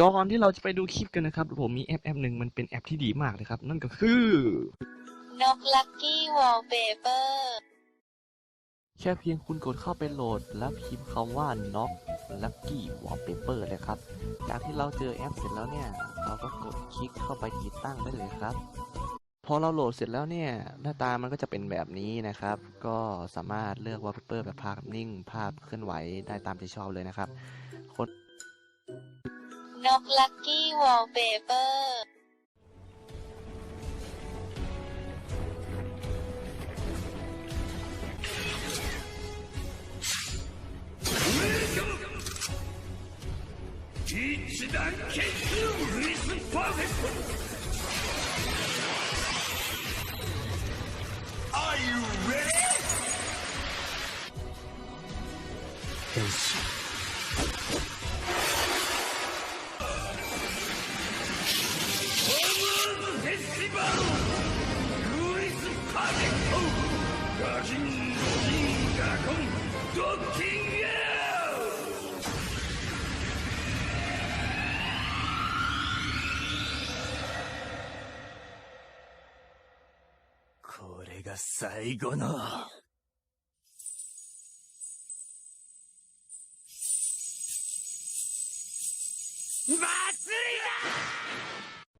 ก่อนที่เราจะไปดูคลิปกันนะครับ ผมมีแอปแอปหนึ่งมันเป็นแอปที่ดีมากเลยครับ นั่นก็คือนกลักกี้วอลเปเปอร์แค่เพียงคุณกดเข้าไปโหลด แล้วพิมพ์คำว่า Knock Lucky Wallpaper เลยครับ จากที่เราเจอแอปเสร็จแล้วเนี่ย เราก็กดคลิกเข้าไปติดตั้งได้เลยครับ พอเราโหลดเสร็จแล้วเนี่ย หน้าตามันก็จะเป็นแบบนี้นะครับ ก็สามารถเลือก Wallpaper แบบภาพนิ่ง ภาพเคลื่อนไหวได้ตามใจชอบเลยนะครับ นกลักกี้วอลเปเปอร์ 一段決ミスパーフェクト Are you ready? 変身 ドッキングこれが最後の。祭りだ！